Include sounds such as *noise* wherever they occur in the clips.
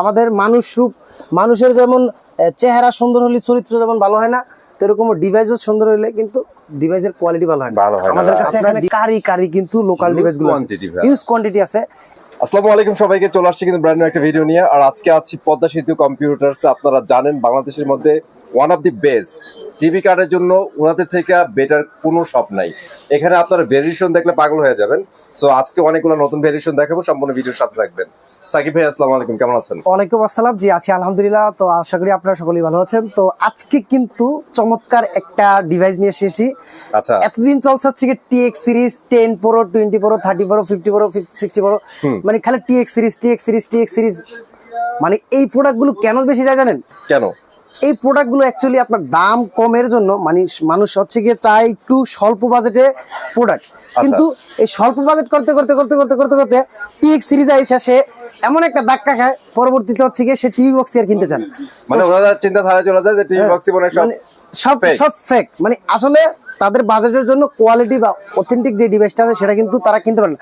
আমাদের মানুষ রূপ মানুষের যেমন চেহারা সুন্দর হলে চরিত্র যেমন ভালো হয় না সেরকম ডিভাইসও সুন্দর হলে কিন্তু ডিভাইসের কোয়ালিটি ভালো হয় ভালো হয় আমাদের কাছে এখানে কারি কারি কিন্তু লোকাল ডিভাইসগুলো ইউজ কোয়ান্টিটি আছে। আসসালামু আলাইকুম সবাইকে চলে আসছি কিন্তু ব্র্যান্ড নিউ একটা ভিডিও নিয়ে। আর আজকে আছি পদ্মা সেতু কম্পিউটার্স আপনারা জানেন বাংলাদেশের মধ্যে one of the best TV কার্ডের জন্য ওনাদের থেকে বেটার কোনো শপ নাই। এখানে আপনারা ভেরিয়েশন দেখলে পাগল হয়ে যাবেন। সো আজকে অনেকগুলো নতুন ভেরিয়েশন দেখাবো সম্পূর্ণ ভিডিওর সাথে থাকবেন। সাকিব ভাই আসসালামু আলাইকুম কেমন আছেন? ওয়ালাইকুম আসসালাম। জি আছি আলহামদুলিল্লাহ। তো আশা করি আপনারা সকলেই ভালো আছেন। তো আজকে কিন্তু চমৎকার একটা ডিভাইস নিয়ে এসেছি। আচ্ছা। এতদিন চলছে হচ্ছে কি TX series ten pro twenty pro thirty pro fifty pro sixty pro মানে খালি TX series TX series TX series মানে এই প্রোডাক্টগুলো কেন বেশি যায় জানেন? কেন? এই প্রোডাক্টগুলো অ্যাকচুয়ালি আপনার দাম কমের জন্য মানে মানুষ হচ্ছে গিয়ে চায় একটু স্বল্প বাজেটে প্রোডাক্ট কিন্তু এই স্বল্প বাজেট করতে করতে করতে করতে করতে করতে টিএক্স সিরিজ এসে সে এমন একটা ধাক্কা খায় পরবর্তীতে হচ্ছে গিয়ে সে টিভি বক্স আর কিনতে চান। মানে ওনাদের চিন্তাধারা চলে যায় যে টিভি বক্সই মনে সব মানে সব সব ফেক মানে আসলে তাদের বাজেটের জন্য কোয়ালিটি বা অথেন্টিক যে ডিভাইসটা আছে সেটা কিন্তু তারা কিনতে পারে না।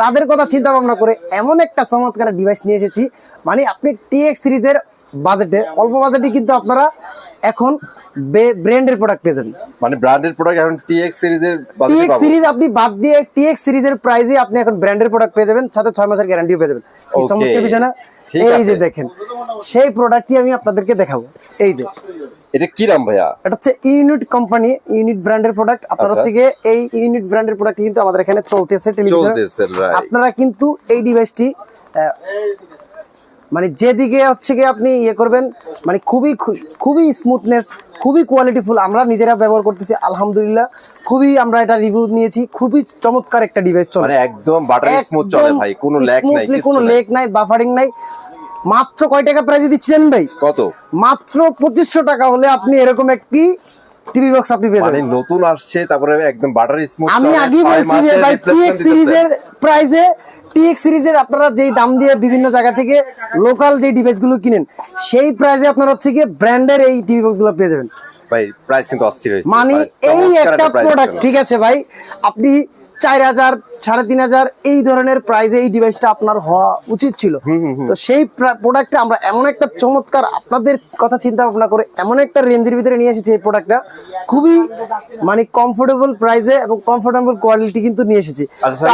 তাদের কথা চিন্তা ভাবনা করে এমন একটা চমৎকার ডিভাইস নিয়ে এসেছি। মানে আপনি টিএক্স সিরিজের বাজেটে অল্প বাজেটে কিন্তু আপনারা এখন ব্র্যান্ডের প্রোডাক্ট পেয়ে যাবেন। মানে ব্র্যান্ডেড প্রোডাক্ট এখন টিএক্স সিরিজের বাজেটে টিএক্স সিরিজ আপনি বাদ দিয়ে টিএক্স সিরিজের প্রাইজে আপনি এখন ব্র্যান্ডের প্রোডাক্ট পেয়ে যাবেন সাথে ছয় মাসের গ্যারান্টিও পেয়ে যাবেন। কি Okay. চমৎকার বিষয় না? এই যে দেখেন সেই প্রোডাক্টটি আমি আপনাদেরকে দেখাবো। এই যে। এটা কি নাম ভাইয়া? এটা হচ্ছে ইউনিট কোম্পানি ইউনিট ব্র্যান্ডের প্রোডাক্ট আপনার। হচ্ছে গিয়ে এই ইউনিট ব্র্যান্ডের প্রোডাক্ট কিন্তু আমাদের এখানে চলতেছে টেলিভিশন। আপনারা কিন্তু এই ডিভাইসটি মানে যেদিকে হচ্ছে গিয়ে আপনি ইয়ে করবেন মানে খুবই খুবই স্মুথনেস খুবই কোয়ালিটিফুল আমরা নিজেরা ব্যবহার করতেছি আলহামদুলিল্লাহ। খুবই আমরা এটা রিভিউ নিয়েছি খুবই চমৎকার একটা ডিভাইস চলে। মানে একদম বাটারি স্মুথ চলে ভাই কোনো ল্যাগ নাই কোনো। লেক নাই বাফারিং নাই। মাত্র কয় টাকা প্রাইসে দিচ্ছেন ভাই? কত? মাত্র পঁচিশশো টাকা হলে আপনি এরকম একটি টিভি বক্স আপনি পেয়ে মানে যাবেন। নতুন আসছে তারপরে একদম বাটারি স্মুথ আমি আগেই বলছি যে ভাই টিএক্স সিরিজের প্রাইসে টিএক্স সিরিজের আপনারা যেই দাম দিয়ে বিভিন্ন জায়গা থেকে লোকাল যে ডিভাইসগুলো কিনেন সেই প্রাইসে আপনারা হচ্ছে গিয়ে ব্র্যান্ডের এই টিভি বক্সগুলো পেয়ে যাবেন। ভাই প্রাইস কিন্তু অস্থির হয়েছে। মানে এই একটা প্রোডাক্ট ঠিক আছে ভাই? আপনি চার হাজার সাড়ে তিন হাজার এই ধরনের প্রাইজে এই ডিভাইসটা আপনার হওয়া উচিত ছিল। তো সেই প্রোডাক্টটা আমরা এমন একটা চমৎকার আপনাদের কথা চিন্তা ভাবনা করে এমন একটা রেঞ্জের ভিতরে নিয়ে এসেছি এই প্রোডাক্টটা খুবই মানে কমফোর্টেবল প্রাইসে এবং কমফোর্টেবল কোয়ালিটি কিন্তু নিয়ে এসেছি। আচ্ছা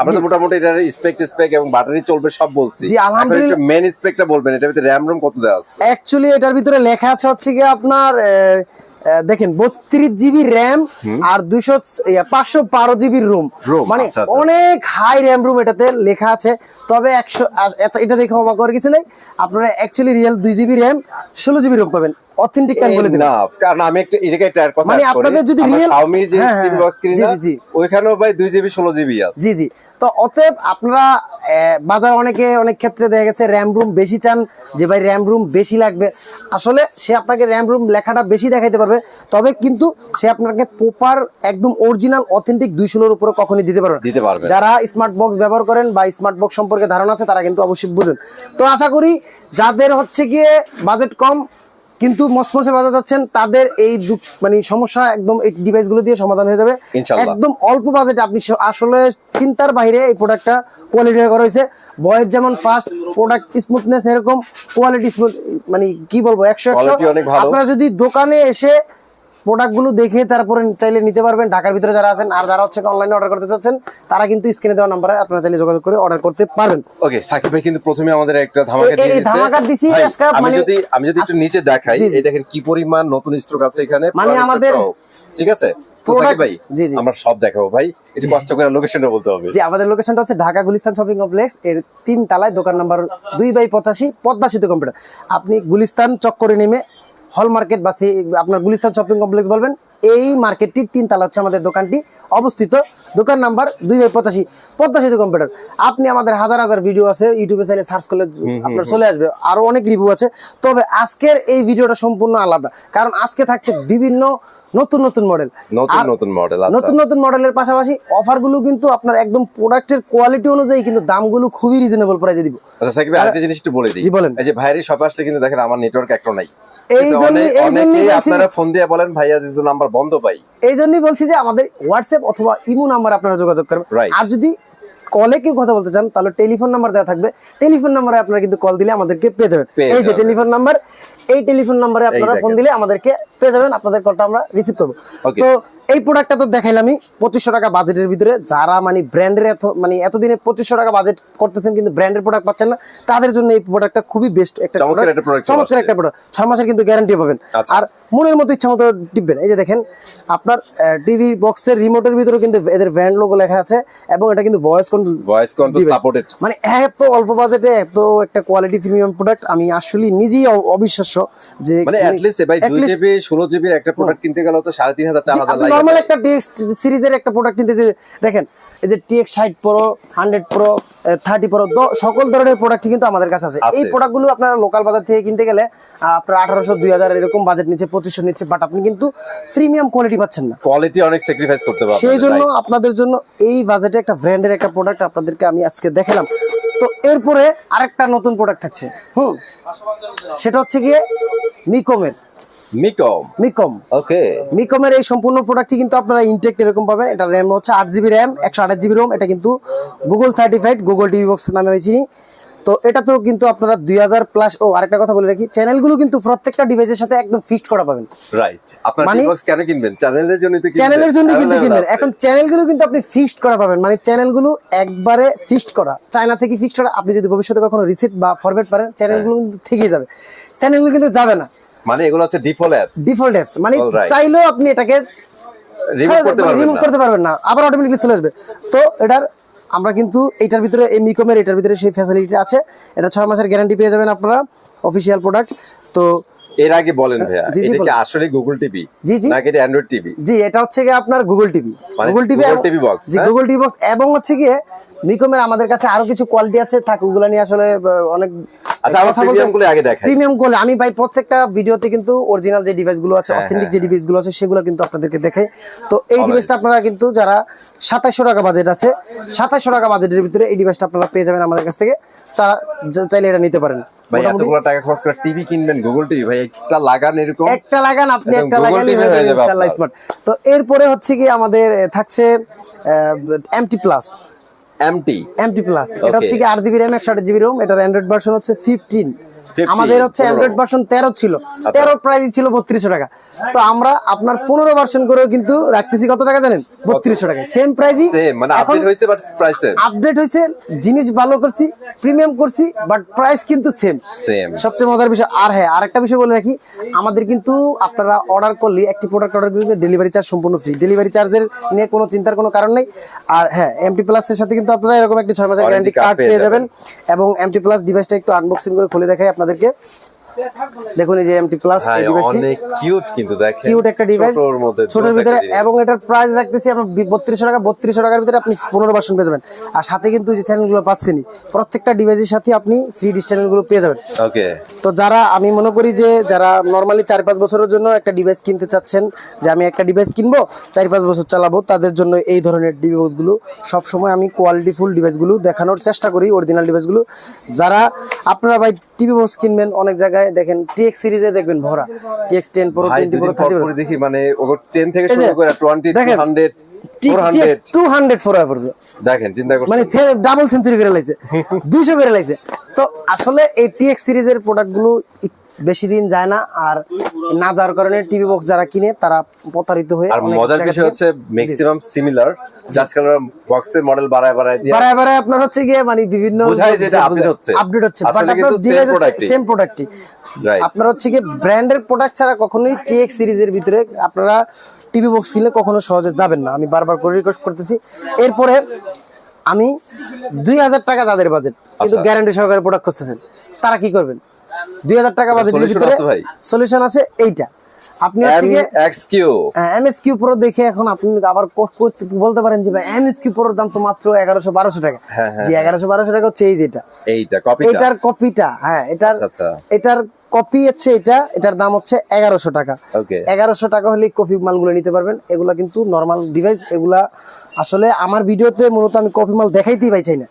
আমরা তো মোটামুটি এটার স্পেক স্পেক এবং ব্যাটারি চলবে সব বলছি। জি, আলহামদুলিল্লাহ। মেন স্পেকটা বলবেন এটার ভিতরে র্যাম রোম কত দেওয়া আছে? অ্যাকচুয়ালি এটার ভিতরে লেখা আছে হচ্ছে গিয়ে আপনার দেখেন বত্রিশ জিবি র্যাম আর দুশো পাঁচশো বারো জিবি রুম মানে আচ্ছা, আচ্ছা। অনেক হাই র্যাম রুম এটাতে লেখা আছে। তবে একশো এটা দেখে অবাক করে কিছু নেই। আপনারা অ্যাকচুয়ালি রিয়েল দুই জিবি র্যাম ষোলো জিবি রুম পাবেন। অথেন্টিক টাইম বলে দিন কারণ আমি একটা এই জায়গায় একটা কথা মানে আপনাদের যদি Xiaomi যে টিভি বক্স কিনি জি, না। ওইখানেও ভাই দুই জিবি ষোলো জিবি আছে। জি জি। তো অতএব আপনারা বাজার অনেকে অনেক ক্ষেত্রে দেখা গেছে র্যাম রুম বেশি চান যে ভাই র্যাম রুম বেশি লাগবে। আসলে সে আপনাকে র্যাম রুম লেখাটা বেশি দেখাইতে পারবে তবে কিন্তু সে আপনাকে প্রপার একদম অরিজিনাল অথেন্টিক দুইশোর উপরে কখনই দিতে পারবে দিতে পারবে যারা স্মার্ট বক্স ব্যবহার করেন বা স্মার্ট বক্স সম্পর্কে ধারণা আছে তারা কিন্তু অবশ্যই বুঝেন। তো আশা করি যাদের হচ্ছে গিয়ে বাজেট কম কিন্তু মসমসে বাজার যাচ্ছেন তাদের এই মানে সমস্যা একদম এই ডিভাইসগুলো দিয়ে সমাধান হয়ে যাবে। একদম অল্প বাজেটে আপনি আসলে চিন্তার বাইরে এই প্রোডাক্টটা কোয়ালিটি করা হয়েছে। বয়ের যেমন ফাস্ট প্রোডাক্ট স্মুথনেস এরকম কোয়ালিটি স্মুথ মানে কি বলব একশো একশো। আপনারা যদি দোকানে এসে প্রোডাক্টগুলো দেখে তারপরে চাইলে নিতে পারবেন। ঢাকার ভিতরে যারা আছেন আর যারা হচ্ছে অনলাইনে অর্ডার করতে চাচ্ছেন তারা কিন্তু স্ক্রিনে দেওয়া নাম্বারে আপনারা চাইলে যোগাযোগ করে অর্ডার করতে পারবেন। ওকে সাকিব ভাই কিন্তু প্রথমে আমাদের একটা ধামাকা দিয়ে এই দিয়েছে। ধামাকা দিছি আজকে আমি মানে- যদি আমি যদি একটু নিচে দেখাই। এই দেখেন কি পরিমাণ নতুন স্টক আছে এখানে মানে আমাদের- ঠিক আছে? তো Product- সাকিব ভাই জি, জি। আমরা সব দেখাবো ভাই। একটু কষ্ট করে লোকেশনটা বলতে হবে। আমাদের লোকেশনটা হচ্ছে ঢাকা গুলিস্তান শপিং কমপ্লেক্স এর তিন তালায় দোকান নাম্বার দুই বাই পঁচাশি পদ্মা সেতু কম্পিউটার আপনি গুলিস্তান চক্করে নেমে হল মার্কেট বা আপনার গুলিস্তান শপিং কমপ্লেক্স বলবেন এই মার্কেটটির তিন তালা হচ্ছে আমাদের দোকানটি। অবস্থিত দোকান নাম্বার দুই বাই পঁচাশি পদ্মা সেতু কম্পিউটার। আপনি আমাদের হাজার হাজার ভিডিও আছে ইউটিউবে চাইলে সার্চ করলে আপনার চলে আসবে। আরও অনেক রিভিউ আছে। তবে আজকের এই ভিডিওটা সম্পূর্ণ আলাদা। কারণ আজকে থাকছে বিভিন্ন নতুন নতুন মডেল নতুন নতুন মডেল আচ্ছা। নতুন নতুন মডেলের পাশাপাশি অফারগুলো কিন্তু আপনার একদম প্রোডাক্টের কোয়ালিটি অনুযায়ী কিন্তু দামগুলো খুবই রিজনেবল প্রাইসে দিব। আচ্ছা সাকিব আরেকটা জিনিস একটু বলে দিই। জি, বলেন। এই যে ভাইয়ের শপে আসলে কিন্তু দেখেন আমার নেটওয়ার্ক একটা নাই। আপনারা ফোন দিয়ে বলেন ভাইয়া কিন্তু নাম্বার বন্ধ পাই। এই জন্যই বলছি যে আমাদের হোয়াটসঅ্যাপ অথবা ইমো নাম্বার আপনারা যোগাযোগ করবেন। আর যদি কলে কেউ কথা বলতে চান তাহলে টেলিফোন নাম্বার দেওয়া থাকবে। টেলিফোন নাম্বারে আপনারা কিন্তু কল দিলে আমাদেরকে পেয়ে যাবেন। এই যে টেলিফোন নাম্বার এই টেলিফোন নাম্বারে আপনারা ফোন দিলে আমাদেরকে পেয়ে যাবেন। আপনাদের কলটা আমরা রিসিভ করব। তো এই প্রোডাক্টটা তো দেখাইলামই পঁচিশশো টাকা বাজেটের ভিতরে। যারা মানে ব্র্যান্ডের এত মানে এতদিনে পঁচিশশো টাকা বাজেট করতেছেন কিন্তু ব্র্যান্ডের প্রোডাক্ট পাচ্ছেন না তাদের জন্য এই প্রোডাক্টটা খুবই বেস্ট একটা চমৎকার একটা প্রোডাক্ট ছয় মাসের কিন্তু গ্যারান্টি পাবেন। আচ্ছা। আর মনের মতো ইচ্ছা মতো টিপবেন। এই যে দেখেন আপনার টিভি বক্সের রিমোটের ভিতরে কিন্তু এদের ব্র্যান্ড লোগো লেখা আছে এবং এটা কিন্তু voice control voice control supported মানে এত অল্প বাজেটে এত একটা কোয়ালিটি প্রিমিয়াম প্রোডাক্ট আমি আসলে নিজেই অবিশ্বাস্য যে মানে অ্যাটলিস্ট ভাই at দুই জিবি ষোলো জিবির একটা প্রোডাক্ট কিনতে গেলে তো সাড়ে তিন হাজার চার হাজার লাগে নর্মাল একটা ডিএক্স সিরিজের একটা প্রোডাক্ট কিনতে যে দেখেন এই যে টিএক্স ষাট pro hundred pro thirty pro সকল ধরনের প্রোডাক্ট কিন্তু আমাদের কাছে আছে। এই প্রোডাক্টগুলো আপনারা লোকাল বাজার থেকে কিনতে গেলে আপনার আঠারোশো দুই হাজার এরকম বাজেট নিচ্ছে পঁচিশশো নিচ্ছে বাট আপনি কিন্তু প্রিমিয়াম কোয়ালিটি পাচ্ছেন না। কোয়ালিটি অনেক স্যাক্রিফাইস করতে পারবে সেই জন্য আপনাদের জন্য এই বাজেটে একটা ব্র্যান্ডের একটা প্রোডাক্ট আপনাদেরকে আমি আজকে দেখালাম। তো এরপরে আরেকটা নতুন প্রোডাক্ট থাকছে হুম? সেটা হচ্ছে গিয়ে মিকমের মিকম মিকম ওকে মিকমের এই সম্পূর্ণ প্রোডাক্টটি কিন্তু আপনারা ইনটেক এরকম পাবেন। এটা র্যাম হচ্ছে আট জিবি র্যাম একশো আঠাশ জিবি রোম এটা কিন্তু Google certified Google TV box নামে আমি চিনি। তো কিন্তু আপনারা দুই হাজার প্লাস ও আরেকটা কথা বলে রাখি চ্যানেলগুলো কিন্তু প্রত্যেকটা ডিভাইসের সাথে একদম ফিক্সড করা পাবেন। রাইট আপনার মানে- কেন কিনবেন? চ্যানেলের জন্য তো চ্যানেলের জন্য কিন্তু কিনবেন। এখন চ্যানেলগুলো কিন্তু আপনি ফিক্সড করা পাবেন। মানে চ্যানেলগুলো একবারে ফিক্সড করা। চায়না থেকে ফিক্সড করা। আপনি যদি ভবিষ্যতে কখনো রিসিট বা ফরম্যাট পারেন চ্যানেলগুলো কিন্তু থেকেই যাবে। চ্যানেলগুলো কিন্তু যাবে না। মানে এগুলো হচ্ছে ডিফল্ট অ্যাপস ডিফল্ট অ্যাপস মানে চাইলেও আপনি এটাকে রিমুভ করতে পারবেন না। আবার অটোমেটিকলি চলে আসবে। তো এটার আমরা কিন্তু এটার ভিতরে এই মিকমের এটার ভিতরে সেই ফ্যাসিলিটি আছে। এটা ছয় মাসের গ্যারান্টি পেয়ে যাবেন আপনারা অফিসিয়াল প্রোডাক্ট তো এর আগে বলেন ভাইয়া এটা কি আসলে গুগল টিভি জি, জি। নাকি এটা অ্যান্ড্রয়েড টিভি জি এটা হচ্ছে গিয়ে আপনার Google TV Google TV Google TV box, জি হ্যাঁ? গুগল টিভি বক্স এবং হচ্ছে গিয়ে মিকমের আমাদের কাছে আরও কিছু কোয়ালিটি আছে থাক ওগুলো নিয়ে আসলে অনেক আচ্ছা আমার প্রিমিয়ামগুলো আগে দেখাই। প্রিমিয়াম কোয়ালিটি আমি ভাই প্রত্যেকটা ভিডিওতে কিন্তু অরিজিনাল যে ডিভাইসগুলো আছে হ্যাঁ, অথেন্টিক হ্যাঁ, যে ডিভাইসগুলো আছে সেগুলো কিন্তু আপনাদেরকে দেখাই। তো এই. ডিভাইসটা আপনারা কিন্তু যারা সাতাশশো টাকা বাজেট আছে সাতাশশো টাকা বাজেটের ভিতরে এই ডিভাইসটা আপনারা পেয়ে যাবেন আমাদের কাছ থেকে। তারা চাইলে এটা নিতে পারেন। ভাই এতগুলো টাকা খরচ করে টিভি কিনবেন গুগল টিভি ভাই একটা লাগান এরকম। একটা লাগান আপনি একটা হয়ে হয়ে যাবে যাবে ইনশাআল্লাহ স্মার্ট তো এরপরে হচ্ছে কি আমাদের থাকছে MT plus MT MT plus এটা হচ্ছে কি আট জিবি র্যাম একশো আট জিবি রোম এটার অ্যান্ড্রয়েড ভার্সন হচ্ছে ফিফটিন 15, আমাদের হচ্ছে অ্যান্ড্রয়েড ভার্সন তেরো ছিল। আচ্ছা। তেরো প্রাইস ছিল বত্রিশশো টাকা। তো আমরা আপনার পনেরো ভার্সন করেও কিন্তু রাখতেছি কত টাকা জানেন? বত্রিশশো টাকা। সেম প্রাইসই মানে আপডেট হয়েছে জিনিস ভালো করছি প্রিমিয়াম করছি বাট প্রাইস কিন্তু সেম সবচেয়ে মজার বিষয় আর হ্যাঁ আরেকটা বিষয় বলে রাখি আমাদের কিন্তু আপনারা অর্ডার করলে একটি প্রোডাক্ট অর্ডার করলে ডেলিভারি চার্জ সম্পূর্ণ ফ্রি ডেলিভারি চার্জের নিয়ে কোনো চিন্তার কোনো কারণ নেই। আর হ্যাঁ এমটি প্লাসের সাথে কিন্তু আপনারা এরকম একটি ছয় মাসের গ্যারান্টি কার্ড পেয়ে পেয়ে যাবেন। এবং এমটি প্লাস ডিভাইসটা একটু আনবক্সিং করে খুলে দেখাই আপনাদেরকে দেখুন এই যে এমটি প্লাস হ্যাঁ এই ডিভাইসটি অনেক কিউট কিন্তু দেখেন। কিউট একটা ডিভাইস ছোটর মধ্যে ছোটর ভিতরে এবং এটার প্রাইস রাখতেছি আমরা বত্রিশশো টাকা বত্রিশশো টাকার ভিতরে আপনি পনেরো পার্সেন্ট পেয়ে যাবেন। আর সাথে কিন্তু যে চ্যানেলগুলো পাচ্ছেনই প্রত্যেকটা ডিভাইসের সাথে আপনি ফ্রি ডিশ চ্যানেলগুলো পেয়ে যাবেন। ওকে তো যারা আমি মনে করি যে যারা নর্মালি চার পাঁচ বছরের জন্য একটা ডিভাইস কিনতে চাচ্ছেন যে আমি একটা ডিভাইস কিনবো চার পাঁচ বছর চালাবো তাদের জন্য এই ধরনের ডিভাইসগুলো সবসময় আমি কোয়ালিটিফুল ডিভাইসগুলো দেখানোর চেষ্টা করি অরিজিনাল ডিভাইসগুলো যারা আপনারা ভাই টিভি বক্স কিনবেন অনেক জায়গায় দেখেন টিএক্স সিরিজে দেখবেন ভরা। TX ten pro twenty pro thirty দেখি মানে ওভার 10 থেকে শুরু করে 20 দেখেন, 200 400 টু হান্ড্রেড ফোর দেখেন চিন্তা করছেন মানে ডাবল সেঞ্চুরি করে লাইছে। *laughs* দুইশো করে লাইছে। তো আসলে এই টিএক্স সিরিজের প্রোডাক্টগুলো বেশি দিন যায় না। আর না যাওয়ার কারণে টিভি বক্স যারা কিনে তারা প্রতারিত হয়ে আর মজার বিষয় হচ্ছে ম্যাক্সিমাম সিমিলার জাস্ট কালার বক্সের মডেল বাড়ায় বাড়ায় দিয়ে বারায় বারায় আপনার হচ্ছে গিয়ে মানে বিভিন্ন বোঝায় যে এটা update হচ্ছে। আপডেট হচ্ছে। বাট আপনার ডিভাইস হচ্ছে সেম প্রোডাক্টই. আপনার হচ্ছে গিয়ে ব্র্যান্ডের প্রোডাক্ট ছাড়া কখনোই টিএক্স সিরিজের ভিতরে আপনারা টিভি বক্স কিনলে কখনো সহজে যাবেন না। আমি বারবার করে রিকোয়েস্ট করতেছি। এরপরে আমি দুই হাজার টাকা যাদের বাজেট কিন্তু আচ্ছা। গ্যারান্টি সহকারে প্রোডাক্ট খুঁজতেছেন তারা কি করবেন? দুই হাজার টাকা বাজেটের ভিতরে সলিউশন আছে এইটা। আপনি হচ্ছে গিয়ে এক্সকিউ এমএস কিউ প্রো দেখে এখন আপনি আবার বলতে পারেন যে ভাই এমএস কিউ প্রোর দাম তো মাত্র এগারোশো বারোশো টাকা। হ্যাঁ, হ্যাঁ, যে এগারোশো বারোশো টাকা হচ্ছে এই যেটা। এইটা কপিটা এটার কপিটা হ্যাঁ এটার আচ্ছা, আচ্ছা। এটার কপি হচ্ছে এটা এটার দাম হচ্ছে এগারোশো টাকা। এগারোশো টাকা হলে কপি মালগুলো নিতে পারবেন। এগুলা কিন্তু নর্মাল ডিভাইস এগুলা আসলে আমার ভিডিওতে মূলত আমি কপি মাল দেখাইতেই পাই চাই না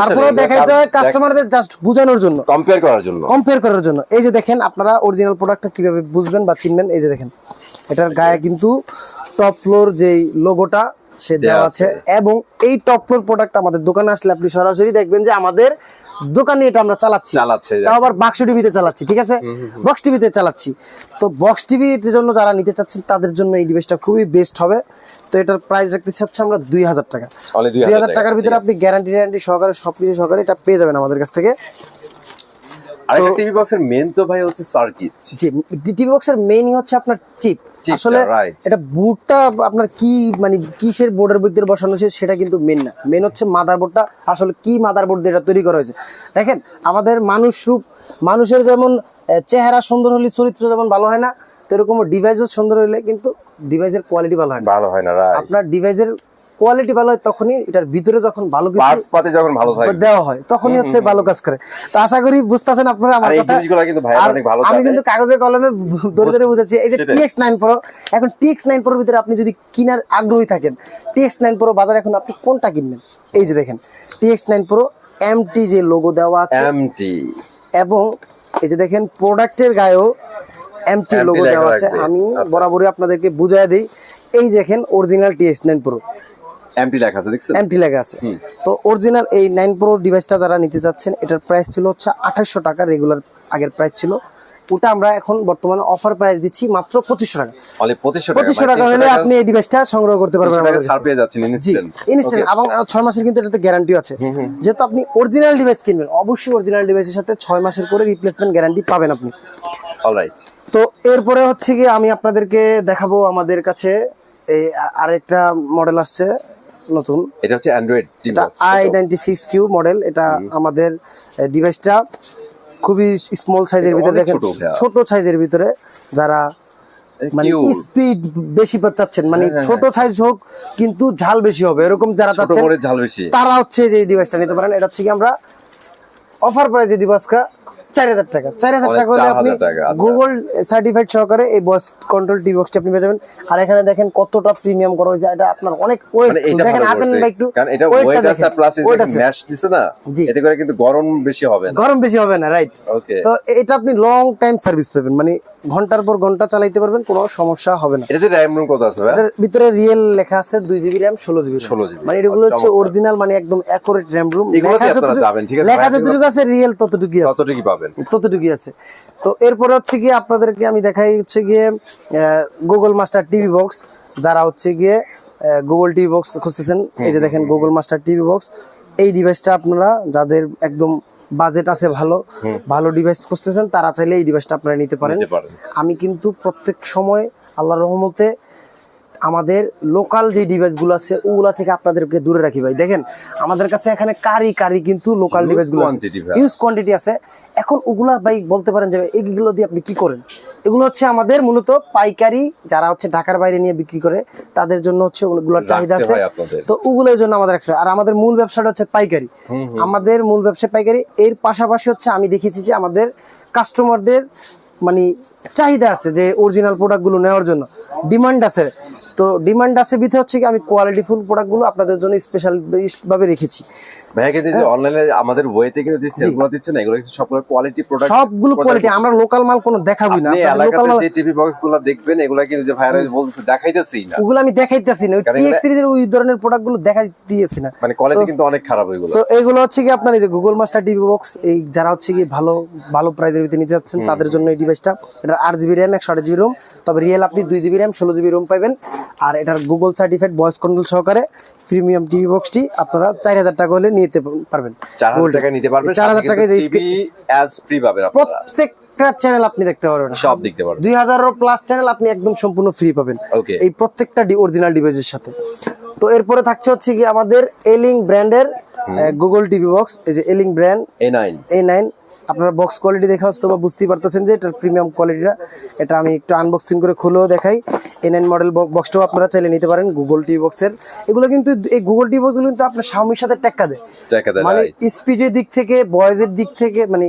তারপরে দেখাইতে হয় কাস্টমারদের জাস্ট বোঝানোর জন্য। কম্পেয়ার করার জন্য। কম্পেয়ার করার জন্য। এই যে দেখেন আপনারা অরিজিনাল প্রোডাক্টটা কীভাবে বুঝবেন বা চিনবেন এই যে দেখেন। এটার গায়ে কিন্তু টপ ফ্লোর যেই লোগোটা সে দেওয়া আছে। এবং এই টপ ফ্লোর প্রোডাক্ট আমাদের দোকানে আসলে আপনি সরাসরি দেখবেন যে আমাদের দোকানে এটা আমরা চালাচ্ছি। চালাচ্ছে তাও আবার বাক্স টিভিতে চালাচ্ছি ঠিক আছে? বক্স টিভিতে চালাচ্ছি। তো বক্স টিভির জন্য যারা নিতে চাচ্ছেন তাদের জন্য এই ডিভাইসটা খুবই বেস্ট হবে। তো এটার প্রাইস রাখতে চাচ্ছি আমরা দুই হাজার টাকা। দুই হাজার টাকার ভিতরে আপনি গ্যারান্টি গ্যারান্টি সহকারে সবকিছু সহকারে এটা পেয়ে যাবেন আমাদের কাছ থেকে। আরেকটা টিভি বক্সের মেন তো ভাই হচ্ছে সার্কিট জি টিভি বক্সের মেইনই হচ্ছে আপনার চিপ আসলে. এটা বোর্ডটা আপনার কি মানে কিসের বোর্ডের ভিতরে বসানো হয়েছে সেটা কিন্তু মেন না। মেন হচ্ছে মাদারবোর্ডটা আসলে কি মাদারবোর্ড দিয়ে এটা তৈরি করা হয়েছে। দেখেন আমাদের মানুষ রূপ মানুষের যেমন চেহারা সুন্দর হলে চরিত্র যেমন ভালো হয় না তো এরকম ডিভাইসও সুন্দর হলে কিন্তু ডিভাইসের কোয়ালিটি ভালো হয় না। ভালো হয় না আপনার ডিভাইসের কোয়ালিটি ভালো হয় তখনই এটার ভিতরে যখন ভালো কিছু পাতে যখন ভালো থাকে। দেওয়া হয় তখনই হচ্ছে ভালো কাজ করে। তো আশা করি বুঝতেছেন আপনারা আমার কথা। জিনিসগুলো কিন্তু ভাই অনেক ভালো আমি কিন্তু কাগজে কলমে ধরে ধরে বুঝাচ্ছি এই যে সেটাই। টিএক্স নাইন প্রো এখন টিএক্স নাইন প্রোর ভিতরে আপনি যদি কেনার আগ্রহী থাকেন টিএক্স নাইন প্রো বাজারে এখন আপনি কোনটা কিনবেন? এই যে দেখেন টিএক্স নাইন প্রো এমটি যে লোগো দেওয়া আছে এমটি এবং এই যে দেখেন প্রোডাক্টের গায়েও এমটি MT লোগো দেওয়া আছে। আমি আচ্ছা। বরাবরই আপনাদেরকে বুঝাই দিই। এই দেখেন original TX nine pro MT লেখা আছে দেখছেন? এমটি লেখা আছে। তো অরিজিনাল এই নাইন প্রো ডিভাইসটা যারা নিতে যাচ্ছেন এটার প্রাইস ছিল হচ্ছে আঠাশশো টাকা রেগুলার আগের প্রাইস ছিল। ওটা আমরা এখন বর্তমানে অফার প্রাইস দিচ্ছি মাত্র পঁচিশশো টাকা। অনলি 2500 টাকা পঁচিশশো টাকা হলে আপনি এই ডিভাইসটা সংগ্রহ করতে পারবেন আমাদের কাছে। ছাড় পেয়ে যাচ্ছেন ইনস্ট্যান্ট ইনস্ট্যান্ট এবং ছয় মাসের কিন্তু এটাতে গ্যারান্টিও আছে। যেহেতু আপনি অরিজিনাল ডিভাইস কিনবেন অবশ্যই অরিজিনাল ডিভাইসের সাথে ছয় মাসের করে রিপ্লেসমেন্ট গ্যারান্টি পাবেন আপনি। অলরাইট তো এরপরে হচ্ছে কি আমি আপনাদেরকে দেখাবো আমাদের কাছে এই আরেকটা মডেল আসছে নতুন। এটা হচ্ছে অ্যান্ড্রয়েড এটা I ninety six Q model এটা আমাদের ডিভাইসটা খুবই স্মল সাইজের ভিতরে দেখেন ছোট, সাইজের ভিতরে যারা মানে স্পিড বেশি পা- চাচ্ছেন। মানে হ্যাঁ, ছোট সাইজ হোক কিন্তু ঝাল বেশি হবে। এরকম যারা চাচ্ছেন করে ঝাল বেশি। তারা হচ্ছে যে ডিভাইসটা নিতে পারেন। এটা হচ্ছে কি আমরা অফার প্রাইজে দিব আজকে চার হাজার টাকা। চার হাজার টাকা হলে আপনি আচ্ছা। গুগল সার্টিফাইড সহকারে এই ভয়েস কন্ট্রোল টি বক্সটি আপনি পেয়ে যাবেন। আর এখানে দেখেন কতটা প্রিমিয়াম করা হয়েছে এটা আপনার অনেক ওয়েট মানে দেখেন হাতেন করছে। একটু কারণ এটা ওয়েট আছে প্লাস এটা ম্যাশ দিছে না এতে করে কিন্তু গরম বেশি হবে না। গরম বেশি হবে না রাইট ওকে তো এটা আপনি লং টাইম সার্ভিস পাবেন মানে ঘণ্টার পর ঘণ্টা চালাইতে পারবেন কোনো সমস্যা হবে না। এটাতে র্যাম রুম কত আছে ভাই? এটার ভিতরে রিয়েল লেখা আছে দুই জিবি র্যাম ষোলো জিবি 16 GB মানে এগুলো হচ্ছে চমৎকার। অরিজিনাল মানে একদম অ্যাকুরেট র্যাম রুম এগুলোতে আপনারা যাবেন, ঠিক আছে? লেখা যতটুকু আছে রিয়েল ততটুকুই আছে। কতটুকু পাবেন। ততটুকুই আছে। তো এরপরে হচ্ছে গিয়ে আপনাদেরকে আমি দেখাই হচ্ছে গিয়ে গুগল মাস্টার টিভি বক্স যারা হচ্ছে গিয়ে গুগল টিভি বক্স খুঁজতেছেন এই যে দেখেন গুগল মাস্টার টিভি বক্স এই ডিভাইসটা আপনারা যাদের একদম বাজেট আছে ভালো ভালো ডিভাইস খুঁজতেছেন তারা চাইলে এই ডিভাইসটা আপনারা নিতে পারেন। আমি কিন্তু প্রত্যেক সময় আল্লাহর রহমতে আমাদের লোকাল যে ডিভাইসগুলো আছে ওগুলা থেকে আপনাদেরকে দূরে রাখি ভাই। দেখেন আমাদের কাছে এখানে কারি কারি কিন্তু লোকাল ডিভাইসগুলো ইউজ কোয়ান্টিটি আছে। এখন ওগুলা ভাই বলতে পারেন যে এইগুলো দিয়ে আপনি কি করেন? এগুলো হচ্ছে আমাদের মূলত পাইকারি যারা হচ্ছে ঢাকার বাইরে নিয়ে বিক্রি করে তাদের জন্য হচ্ছে ওগুলোর চাহিদা আছে। তো ওগুলোর জন্য আমাদের একটা আর আমাদের মূল ব্যবসাটা হচ্ছে পাইকারি। আমাদের মূল ব্যবসা পাইকারি এর পাশাপাশি হচ্ছে আমি দেখেছি যে আমাদের কাস্টমারদের মানে চাহিদা আছে যে অরিজিনাল প্রোডাক্টগুলো নেওয়ার জন্য। ডিমান্ড আছে। তো ডিমান্ড আছে বিধে হচ্ছে কি আমি কোয়ালিটিফুল প্রোডাক্টগুলো আপনাদের জন্য স্পেশাল ভাবে রেখেছি। ভাইয়া কিন্তু যে অনলাইনে আমাদের ওয়েতে কিন্তু যে সেলগুলো দিচ্ছে না এগুলো সবগুলো কোয়ালিটি প্রোডাক্ট সবগুলো কোয়ালিটি আমরা লোকাল মাল কোনো দেখাবই না লোকাল মাল যে টিভি বক্সগুলো দেখবেন এগুলো কিন্তু যে ভাইরাল বলতেছে দেখাইতেছি না। ওগুলো আমি দেখাইতেছি না। ওই টিএক্স সিরিজের ওই ধরনের প্রোডাক্টগুলো দেখাই দিয়েছি না। মানে কোয়ালিটি কিন্তু অনেক খারাপ ওইগুলো তো এইগুলো হচ্ছে কি আপনার এই যে গুগল মাস্টার টিভি বক্স এই যারা হচ্ছে কি ভালো ভালো প্রাইজের ভিতরে নিতে যাচ্ছেন তাদের জন্য এই ডিভাইসটা এটা আট জিবি র্যাম একশো আট জিবি রোম তবে রিয়েল আপনি দুই জিবি র্যাম ষোলো জিবি রোম পাবেন আর এটার গুগল সার্টিফাইড ভয়েস কন্ট্রোল সহকারে প্রিমিয়াম টিভি বক্সটি আপনারা চার হাজার টাকা হলে নিতে পারবেন। চার হাজার টাকা নিতে পারবেন। চার হাজার টাকায় যে টিভি ফ্রি পাবেন আপনারা। প্রত্যেকটা চ্যানেল আপনি দেখতে পারবেন। সব দেখতে পারবেন। দুই হাজারও প্লাস চ্যানেল আপনি একদম সম্পূর্ণ ফ্রি পাবেন। এই প্রত্যেকটা অরিজিনাল ডিভাইসের সাথে। তো এরপরে থাকছে হচ্ছে কি আমাদের এলিং ব্র্যান্ডের গুগল টিভি বক্স এই যে এলিং ব্র্যান্ড এ নাইন এই নাইন আপনারা বক্স কোয়ালিটি দেখা হচ্ছে বা বুঝতেই পারতেছেন যে এটার প্রিমিয়াম কোয়ালিটিটা এটা আমি একটু আনবক্সিং করে খুলেও দেখাই। এন এন মডেল বক্সটাও আপনারা চাইলে নিতে পারেন গুগল টিভি বক্সের এগুলো কিন্তু এই গুগল টিভি বক্সগুলো কিন্তু আপনার স্বামীর সাথে টেক্কা দেয়। টাকা দেয় মানে স্পিডের দিক থেকে বয়েজের দিক থেকে মানে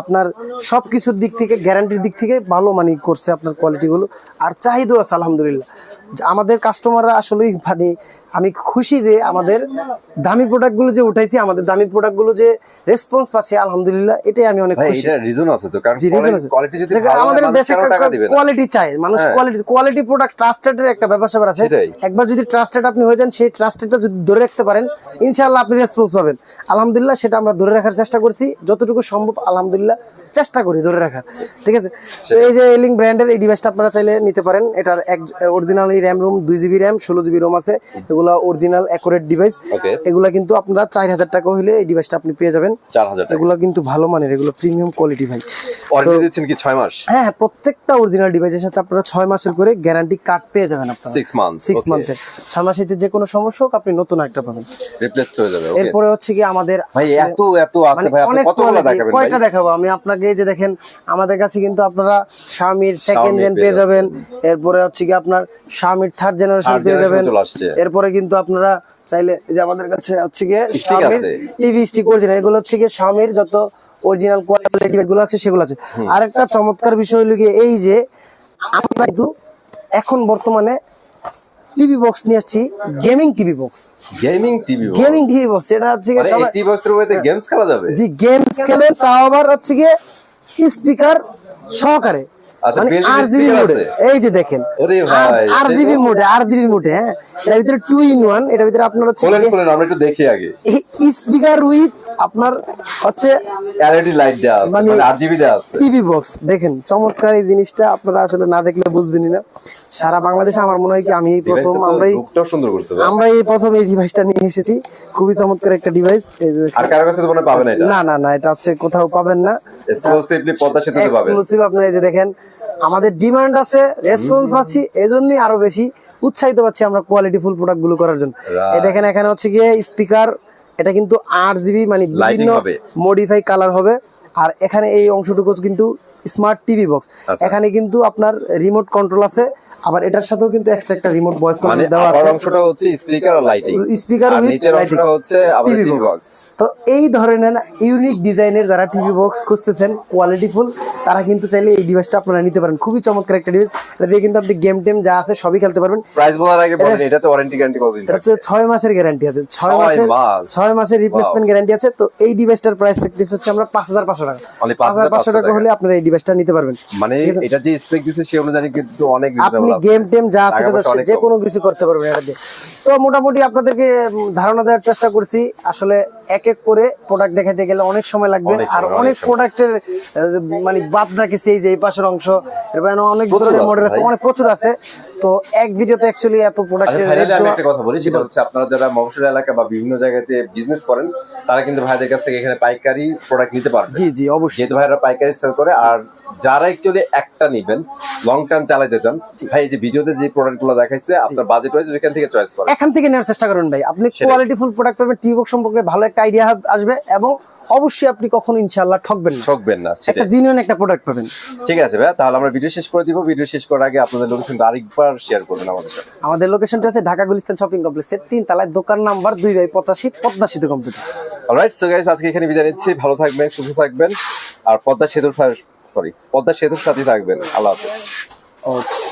আপনার সব কিছুর দিক থেকে গ্যারান্টির দিক থেকে ভালো মানে করছে আপনার কোয়ালিটিগুলো আর চাহিদাও আছে আলহামদুলিল্লাহ। আমাদের কাস্টমাররা আসলেই মানে আমি খুশি যে আমাদের দামি প্রোডাক্টগুলো যে উঠাইছি আমাদের দামি প্রোডাক্টগুলো যে রেসপন্স পাচ্ছে আলহামদুলিল্লাহ এটাই আমি অনেক খুশি। এটা রিজন আছে তো কারণ কোয়ালিটি যদি ভালো হয়, আমাদের দেশে? কোয়ালিটি চাই মানুষ। কোয়ালিটি কোয়ালিটি প্রোডাক্ট ট্রাস্টেড এর একটা ব্যাপার স্যাপার আছে। একবার যদি ট্রাস্টেড আপনি হয়ে যান সেই ট্রাস্টেডটা যদি ধরে রাখতে পারেন ইনশাআল্লাহ আপনি রেসপন্স পাবেন। আলহামদুলিল্লাহ সেটা আমরা ধরে রাখার চেষ্টা করছি। যতটুকু সম্ভব আলহামদুলিল্লাহ চেষ্টা করি ধরে রাখার। ঠিক আছে? তো এই যে এলিং ব্র্যান্ডের এই ডিভাইসটা আপনারা চাইলে নিতে পারেন। এটার এক অরিজিনাল র্যাম রুম দুই জিবি র্যাম ষোলো জিবি রোম আছে। এগুলো অরিজিনাল অ্যাকুরেট ডিভাইস এগুলা কিন্তু আপনারা চার হাজার টাকা হলে এই ডিভাইসটা আপনি পেয়ে যাবেন। চার হাজার এগুলো কিন্তু ভালো মানের এগুলো প্রিমিয়াম কোয়ালিটি ভাই। ওয়ারেন্টি দিচ্ছেন কি ছয় মাস? হ্যাঁ হ্যাঁ, প্রত্যেকটা অরিজিনাল ডিভাইসের সাথে আপনারা ছয় মাসের করে গ্যারান্টি কার্ড পেয়ে যাবেন আপনারা। সিক্স মান্থ সিক্স মান্থের ছয় মাসেতে যে কোনো সমস্যা হোক আপনি নতুন একটা পাবেন। রিপ্লেস হয়ে যাবে ওকে এরপরে হচ্ছে কি আমাদের ভাই এত এত আছে মানে ভাই আপনি কতগুলো দেখাবেন কয়টা দেখাবো? আমি আপনাকে এই যে দেখেন আমাদের কাছে কিন্তু আপনারা স্বামীর সেকেন্ড জেন পেয়ে পেয়ে যাবেন। এরপরে হচ্ছে কি আপনার স্বামীর থার্ড জেনারেশন পেয়ে যাবেন। এরপরে কিন্তু আপনারা চাইলে এই যে আমাদের কাছে হচ্ছে গিয়ে। টিভি স্টিক অরিজিনাল এগুলো হচ্ছে গিয়ে স্বামীর যত অরিজিনাল কোয়ালিটি গুলো আছে সেগুলো আছে। আরেকটা চমৎকার বিষয় হলো গিয়ে এই যে আমরা কিন্তু এখন বর্তমানে টিভি বক্স নিয়ে আসছি gaming TV box gaming TV gaming TV box এটা হচ্ছে গিয়ে মানে সবাই- এই বক্সের মধ্যে গেমস খেলা যাবে? জি গেমস খেলে তাও আবার হচ্ছে গিয়ে স্পিকার সহকারে। আচ্ছা, মানে এই যে দেখেন। মোডে মোডে হ্যাঁ? এটার ভিতরে টু ইন ওয়ান এটার ভিতরে আপনার হচ্ছে খোলেন খোলেন আমরা একটু দেখি আগে। স্পিকার উইথ আপনার হচ্ছে এলইডি লাইট দেওয়া আছে মানে- মানে আরজিবি দেওয়া আছে। টিভি বক্স দেখেন চমৎকার এই জিনিসটা আপনারা আসলে না দেখলে বুঝবেনই না। সারা বাংলাদেশে আমার মনে হয় কি আমি এই প্রথম আমরাই সুন্দর করছে আমরা এই প্রথম এই ডিভাইসটা নিয়ে এসেছি। খুবই চমৎকার একটা ডিভাইস এই যে আর কারও কাছে তো মনে পাবেন এটা? না না না এটা হচ্ছে কোথাও পাবেন না। এক্সক্লুসিভলি পদ্মা সেতুতে পাবেন। এক্সক্লুসিভ আপনারা এই যে দেখেন আমাদের ডিমান্ড আছে রেসপন্স পাচ্ছি এজন্যই আরও বেশি উৎসাহিত পাচ্ছি আমরা কোয়ালিটি ফুল প্রোডাক্টগুলো করার জন্য। এই দেখেন এখানে হচ্ছে গিয়ে স্পিকার এটা কিন্তু আট জিবি মানে বিভিন্ন মডিফাই কালার হবে। আর এখানে এই অংশটুকু কিন্তু স্মার্ট টিভি বক্স। এখানে কিন্তু আপনার রিমোট কন্ট্রোল আছে আবার এটার সাথেও কিন্তু এক্সট্রা একটা রিমোট ভয়েস মানে কন্ট্রোল দেওয়া আছে। অংশটা হচ্ছে স্পিকার আর লাইটিং স্পিকার উইথ নিচের অংশটা হচ্ছে আবার টিভি বক্স তো এই ধরনের ইউনিক ডিজাইনের যারা টিভি বক্স খুঁজতেছেন কোয়ালিটি ফুল তারা কিন্তু চাইলে এই ডিভাইসটা আপনারা নিতে পারেন। খুবই চমৎকার একটা ডিভাইস এটা দিয়ে কিন্তু আপনি গেম টেম যা আছে সবই খেলতে পারবেন। প্রাইস বলার আগে বলেন এটাতে ওয়ারেন্টি গ্যারান্টি কতদিন এটা থাকবে হচ্ছে ছয় মাসের গ্যারান্টি আছে। ছয় ছয় মাসের মাস। ছয় মাসের রিপ্লেসমেন্ট গ্যারান্টি আছে। তো এই ডিভাইসটার প্রাইস রাখতেছে হচ্ছে আমরা পাঁচ হাজার পাঁচশো টাকা। পাঁচশো 5,500 টাকা হলে আপনারা এই ডিভাইসটা নিতে পারবেন। মানে এটা যে স্পেক দিচ্ছে সে অনুযায়ী কিন্তু অনেক আপনি আছে। গেম টেম যা আছে যে কোনো কিছু করতে পারবেন এটা দিয়ে তো মোটামুটি আপনাদেরকে ধারণা দেওয়ার চেষ্টা করছি আসলে এক এক করে প্রোডাক্ট দেখাতে গেলে অনেক সময় লাগবে। আর অনেক প্রোডাক্টের মানে বাদ রাখেছি এই যে এই পাশের অংশ। এরপর অনেক ধরনের মডেল আছে অনেক প্রচুর আছে। তো এক ভিডিওতে অ্যাকচুয়ালি এত আচ্ছা প্রোডাক্টের আমি একটা কথা বলি সেটা হচ্ছে আপনারা যারা মফস্বল এলাকা বা বিভিন্ন জায়গাতে বিজনেস করেন তারা কিন্তু ভাইদের কাছ থেকে এখানে পাইকারি প্রোডাক্ট নিতে পারবে। জি জি অবশ্যই। যেহেতু ভাইরা পাইকারি সেল করে আর যারা অ্যাকচুয়ালি একটা নিবেন লং টার্ম চালাইতে চান ভাই এই যে ভিডিওতে যে প্রোডাক্টগুলো দেখাইছে আপনার বাজেট ওয়াইজ এখান থেকে চয়েস করেন। এখান থেকে নেওয়ার চেষ্টা করুন ভাই। আপনি। কোয়ালিটি ফুল প্রোডাক্ট পাবেন টিভি সম্পর্কে ভালো একটা আইডিয়া আসবে এবং অবশ্যই আপনি কখনো ইনশাআল্লাহ ঠকবেন না। ঠকবেন না একটা জিনিয়ন একটা প্রোডাক্ট পাবেন। ঠিক আছে ভাই তাহলে আমরা ভিডিও শেষ করে দিব। ভিডিও শেষ করার আগে আপনাদের লোকেশনটা আরেকবার শেয়ার করবেন আমাদের সাথে। আমাদের লোকেশনটা হচ্ছে ঢাকা গুলিস্তান শপিং কমপ্লেক্সের তিন তলায় দোকান নাম্বার দুই বাই পঁচাশি পদ্মা সেতু কম্পিউটার অলরাইট সো গাইস আজকে এখানে বিদায় নিচ্ছি। ভালো থাকবেন সুস্থ থাকবেন। আর পদ্মা সেতুর সরি পদ্মা সেতুর সাথে থাকবেন। আল্লাহ হাফেজ।